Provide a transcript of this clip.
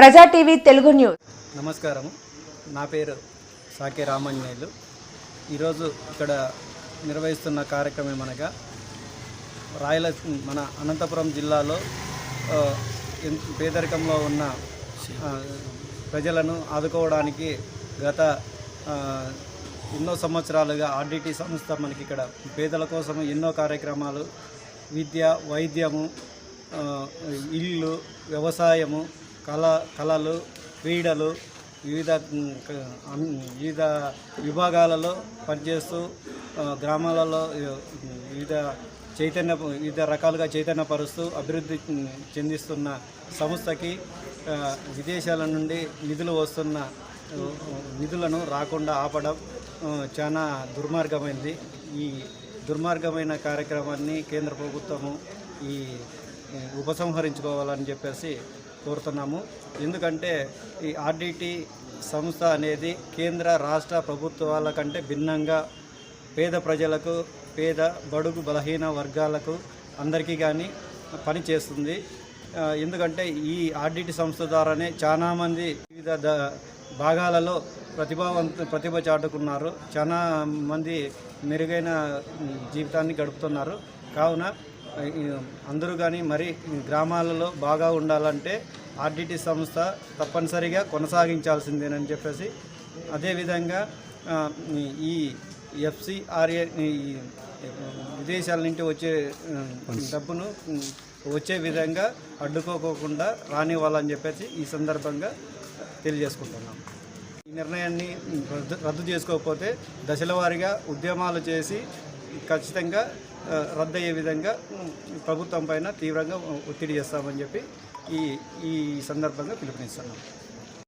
ప్రజా TV Telugu news. నమస్కారం నా పేరు సాకే రామాంజనేయులు. ఈరోజు ఇక్కడ నిర్వహిస్తున్న కార్యక్రమం ఏమనగా రాయల మన అనంతపురం జిల్లాలో పేదరికంలో ఉన్న ప్రజలను ఆదుకోవడానికి గత ఎన్నో సంవత్సరాలుగా ఆర్డిటి సంస్థ మనకి ఇక్కడ పేదల కోసం ఎన్నో కార్యక్రమాలు విద్య వైద్యము ఇల్లు వ్యవసాయము కళ కళలు క్రీడలు వివిధ వివిధ విభాగాలలో పనిచేస్తూ గ్రామాలలో వివిధ చైతన్య వివిధ రకాలుగా చైతన్యపరుస్తూ అభివృద్ధి చెందిస్తున్న సంస్థకి విదేశాల నుండి నిధులు వస్తున్న నిధులను రాకుండా ఆపడం చాలా దుర్మార్గమైంది. ఈ దుర్మార్గమైన కార్యక్రమాన్ని కేంద్ర ప్రభుత్వము ఈ ఉపసంహరించుకోవాలని చెప్పేసి కోరుతున్నాము. ఎందుకంటే ఈ ఆర్డిటి సంస్థ అనేది కేంద్ర రాష్ట్ర ప్రభుత్వాల కంటే భిన్నంగా పేద ప్రజలకు పేద బడుగు బలహీన వర్గాలకు అందరికీ కానీ పనిచేస్తుంది ఎందుకంటే ఈ ఆర్డిటి సంస్థ ద్వారానే చాలామంది వివిధ భాగాలలో ప్రతిభావంత ప్రతిభ చాటుకున్నారు. చాలా మంది మెరుగైన జీవితాన్ని గడుపుతున్నారు. కావున అందరూ కానీ మరి గ్రామాలలో బాగా ఉండాలంటే ఆర్డిటి సంస్థ తప్పనిసరిగా కొనసాగించాల్సిందేనని చెప్పేసి అదేవిధంగా ఈ ఎఫ్సిఆర్ఏ ఈ విదేశాల నుండి వచ్చే డబ్బును వచ్చే విధంగా అడ్డుకోకుండా రానివ్వాలని చెప్పేసి ఈ సందర్భంగా తెలియజేసుకుంటున్నాం. ఈ నిర్ణయాన్ని రద్దు రద్దు చేసుకోకపోతే దశల వారీగా ఉద్యమాలు చేసి ఖచ్చితంగా రద్దయ్యే విధంగా ప్రభుత్వం పైన తీవ్రంగా ఒత్తిడి చేస్తామని చెప్పి ఈ ఈ సందర్భంగా పిలుపునిస్తున్నాం.